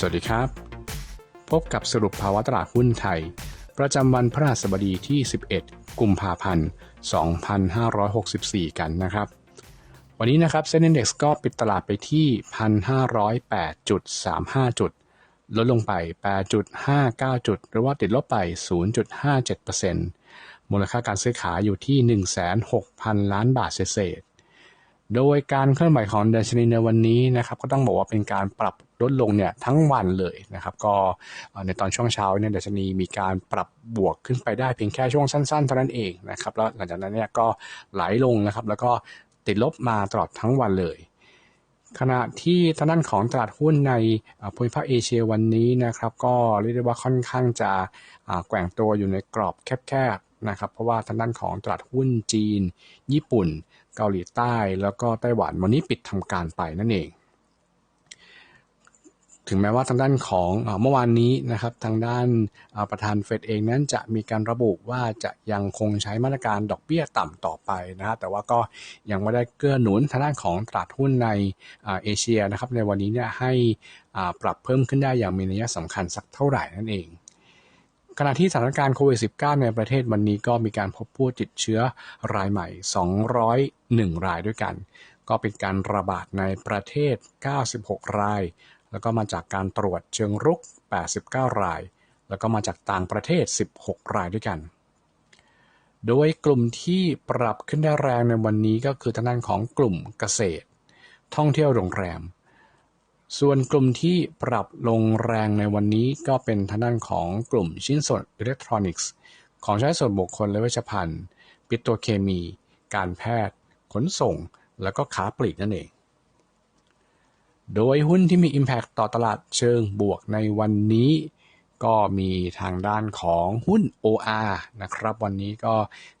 สวัสดีครับ พบกับสรุปภาวะตลาดหุ้นไทย ประจำวันพฤหัสบดีที่ 11 กุมภาพันธ์ 2564 กันนะครับ วันนี้นะครับเซ็นดี Index ก็ปิดตลาดไปที่ 1,508.35 จุด ลดลงไป 8.59 จุด หรือว่าติดลบไป 0.57%มูลค่าการซื้อขายอยู่ที่ 16,000ล้านบาทเศษโดยการเคลื่อนไหวของดัชนีในวันนี้นะครับ ก็ต้องบอกว่าเป็นการปรับ ลดลงเนี่ยทั้งวันเลยนะครับ ก็ในตอนช่วงเช้าเนี่ยดัชนีมีการปรับบวกขึ้นไปได้เพียงแค่ช่วงสั้นๆเท่านั้นเองนะครับ แล้วหลังจากนั้นเนี่ยก็ไหลลงนะครับ แล้วก็ติดลบมาตลอดทั้งวันเลยขณะที่ทางด้านของตลาดหุ้นในภูมิภาคเอเชียวันนี้นะครับ ก็เรียกได้ว่าค่อนข้างจะแกว่งตัวอยู่ในกรอบแคบๆนะครับ เพราะว่าทางด้านของตลาดหุ้นจีน ญี่ปุ่น เกาหลีใต้ แล้วก็ไต้หวันวันนี้ปิดทำการไปนั่นเอง ถึงแม้ว่าทางด้านของเมื่อวานนี้นะครับทางด้านประธานเฟดเองนั้นจะมีการระบุว่าจะยังคงใช้มาตรการดอกเบี้ยต่ำต่อไปนะฮะแต่ว่าก็ยังไม่ได้เกื้อหนุนทางด้านของตลาดหุ้นในเอเชียนะครับในวันนี้เนี่ยให้ปรับเพิ่มขึ้นได้อย่างมีนัยสำคัญสักเท่าไหร่นั่นเองขณะที่สถานการณ์โควิด -19 ในประเทศวันนี้ก็มีการพบผู้ติดเชื้อรายใหม่ 201 รายด้วยกัน ก็เป็นการระบาดในประเทศ 96 ราย แล้วก็มาจากการตรวจเชิงรุก 89 ราย แล้วก็มาจากต่างประเทศ 16 รายด้วยกัน โดยกลุ่มที่ปรับขึ้นได้แรงในวันนี้ก็คือทางด้านของกลุ่มเกษตร ท่องเที่ยวโรงแรม ส่วนกลุ่มที่ปรับลงแรงในวันนี้ก็เป็นทางด้านของกลุ่มชิ้นส่วนอิเล็กทรอนิกส์ ของใช้ส่วนบุคคลและเวชภัณฑ์ ปิโตรเคมี การแพทย์ ขนส่ง แล้วก็ค้าปลีกนั่นเอง โดยหุ้นที่มี Impact ต่อตลาดเชิงบวกในวันนี้ ก็มีทางด้านของหุ้น OR นะครับ วันนี้ก็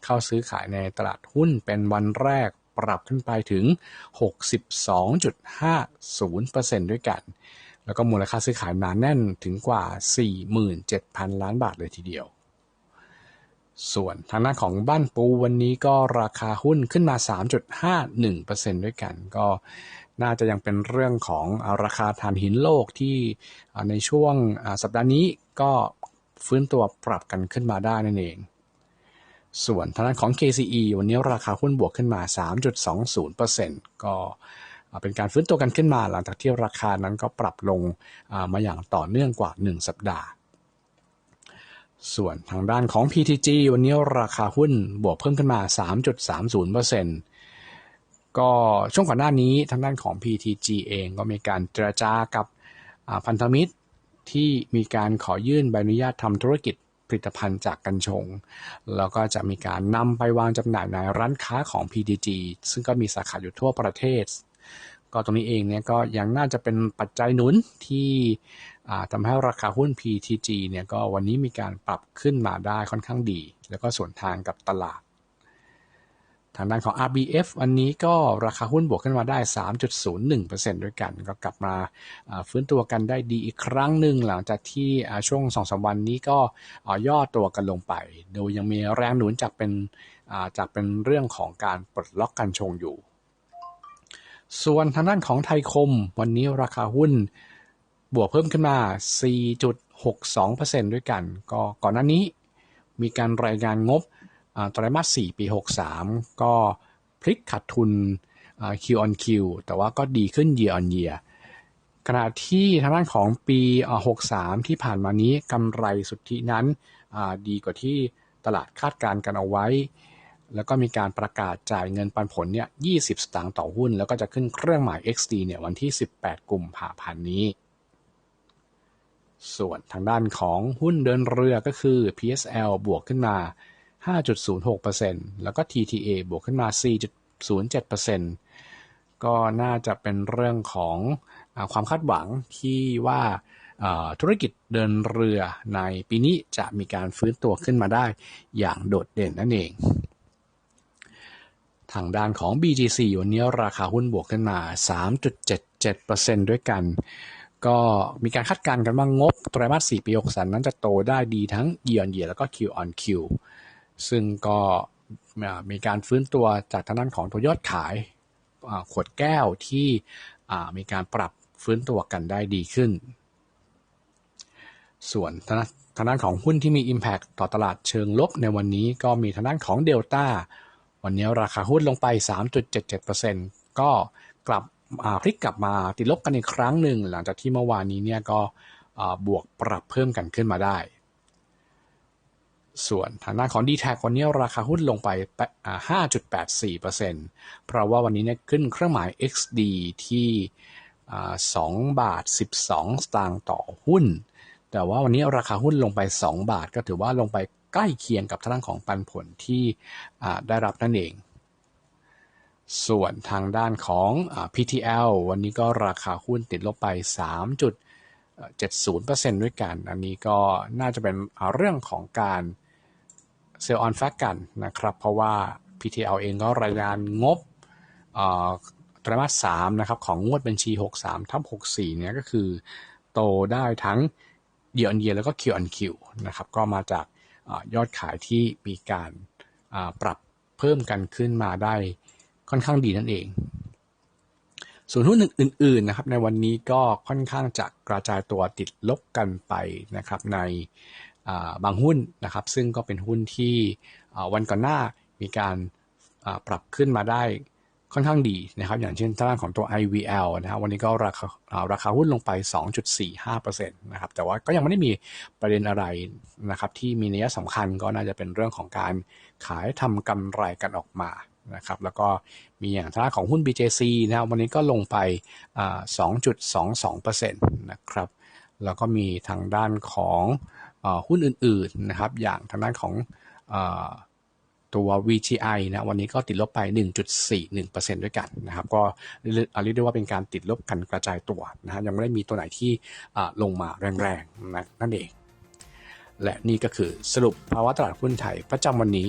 เข้าซื้อขายในตลาดหุ้นเป็นวันแรกปรับขึ้นไปถึง 62.50%ด้วยกัน แล้วก็มูลค่าซื้อขายหนาแน่นถึงกว่า 47,000 ล้านบาทเลยทีเดียว ส่วนทางด้านของบ้านปูวันนี้ก็ราคาหุ้นขึ้นมา 3.51%ด้วยกัน ก็น่าจะยังเป็นเรื่องของราคาถ่านหินโลกที่ในช่วงสัปดาห์นี้ก็ฟื้นตัวปรับกันขึ้นมาได้นั่นเอง ส่วนทางด้านของ KCE วันนี้ราคาหุ้นบวกขึ้นมา 3.20%ก็เป็นการฟื้นตัวกันขึ้นมาหลังจากที่ราคานั้นก็ปรับลงมาอย่างต่อเนื่องกว่า 1 สัปดาห์ ส่วนทางด้านของ PTG วันนี้ราคาหุ้นบวกเพิ่มขึ้นมา 3.30%ก็ช่วงก่อนหน้านี้ทางด้านของ PTG เองก็มีการเจรจากับพันธมิตรที่มีการขอยื่นใบอนุญาตทำธุรกิจผลิตภัณฑ์จากกัญชง แล้วก็จะมีการนำไปวางจำหน่ายในร้านค้าของ PTG ซึ่งก็มีสาขาอยู่ทั่วประเทศ ก็ตรงนี้เองเนี่ยก็ยังน่าจะเป็นปัจจัยหนุนที่ ทำให้ราคาหุ้น PTG เนี่ยก็วันนี้มีการปรับขึ้นมาได้ค่อนข้างดี แล้วก็ส่วนทางกับตลาด ทางด้านของ RBF วันนี้ก็ราคาหุ้นบวกขึ้นมาได้ 3.01%ด้วยกัน ก็กลับมาฟื้นตัวกันได้ดีอีกครั้งหนึ่งหลังจากที่ช่วง2อสวันนี้ก็ย่อตัวกันลงไป โดยยังมีแรงหนุนจากเป็นจากเป็นเรื่องของการปลดล็อกกันชงอยู่ ส่วนทางด้านของไทยคม วันนี้ราคาหุ้น บวกเพิ่มขึ้นมา 4.62%ด้วยกัน ก็ก่อนหน้านี้มีการรายงานงบไตรมาส 4 ปี 63 ก็พลิกขาดทุน Q on Q แต่ว่าก็ดีขึ้น Year on Year ขณะที่ทางด้านของปี 63 ที่ผ่านมานี้กำไรสุทธินั้นดีกว่าที่ตลาดคาดการณ์กันเอาไว้ แล้วก็มีการประกาศจ่ายเงินปันผลเนี่ย 20 สตางค์ต่อหุ้น แล้วก็จะขึ้นเครื่องหมาย XD เนี่ยวันที่ 18 กุมภาพันธ์นี้ ส่วนทางด้านของหุ้นเดินเรือก็คือ PSL บวกขึ้นมา 5.06%แล้วก็ TTA บวกขึ้นมา 4.07%ก็น่าจะเป็นเรื่องของอความคาดหวังที่ว่าธุรกิจเดินเรือในปีนี้จะมีการฟื้นตัวขึ้นมาได้อย่างโดดเด่นนั่นเอง ทางด้านของ BGC วันนี้ราคาหุ้นบวกขึ้นมา 3.77%ด้วยกัน ก็มีการคาดการณ์กันว่างบไตรมาส4ปี63นั้นจะโตได้ดีทั้ง year on year แล้วก็ Q on Q ซึ่งก็มีการฟื้นตัวจากทางด้านของตัวยอดขายขวดแก้วที่มีการปรับฟื้นตัวกันได้ดีขึ้น ส่วนทางทางด้านของหุ้นที่มี Impact ต่อตลาดเชิงลบในวันนี้ก็มีทางด้านของ Delta วันนี้ราคาหุ้นลงไป 3.77%ก็กลับ พลิกกลับมาติดลบกันอีกครั้งหนึ่ง หลังจากที่เมื่อวานนี้เนี่ยก็บวกปรับเพิ่มกันขึ้นมาได้ ส่วนทางด้านของ d t แทวันนี้ราคาหุ้นลงไป 5.84%เพราะว่าวันนี้เนี่ยขึ้นเครื่องหมาย XD ที่2บาท 12 สตางค์ต่อหุ้น แต่ว่าวันนี้ราคาหุ้นลงไป 2 บาทก็ถือว่าลงไปใกล้เคียงกับทางด้านของปันผลที่ได้รับนั่นเอง ส่วนทางด้านของ PTL วันนี้ก็ราคาหุ้นติดลบไป 3.70%ด้วยกัน อันนี้ก็น่าจะเป็นเรื่องของการเซลล์ออนแฟกกันนะครับ เพราะว่า PTL เองก็รายงานงบอ่าไตรมาส3นะครับของงวดบัญชี 63ทับ64 เนี่ยก็คือโตได้ทั้ง year on year แล้วก็ Q on Q นคิวนะครับ ก็มาจากอยอดขายที่มีการปรับเพิ่มกันขึ้นมาได้ ค่อนข้างดีนั่นเอง ส่วนหุ้นอื่นๆนะครับในวันนี้ก็ค่อนข้างจะกระจายตัวติดลบกันไปนะครับในบางหุ้นนะครับ ซึ่งก็เป็นหุ้นที่วันก่อนหน้ามีการปรับขึ้นมาได้ค่อนข้างดีนะครับ อย่างเช่นทางด้านของตัว IVL นะครับวันนี้ก็ราคาอ่าราคาหุ้นลงไป 2.45%นะครับ แต่ว่าก็ยังไม่ได้มีประเด็นอะไรนะครับ ที่มีนัยสำคัญก็น่าจะเป็นเรื่องของการขายทำกำไรกันออกมา นะครับแล้วก็มีอย่างทางด้าของหุ้น BJC นะครับวันนี้ก็ลงไปอ่า2.22%นะครับแล้วก็มีทางด้านของอหุ้นอื่นๆนะครับอย่างทางด้านของอตัว VGI นะวันนี้ก็ติดลบไป 1.41%ด้วยกันนะครับก็เรียกได้ว่าเป็นการติดลบกันกระจายตัวนะฮะยังไม่ได้มีตัวไหนที่ลงมาแรงๆนะนั่นเอง และนี่ก็คือสรุปภาวะตลาดหุ้นไทยประจำวันนี้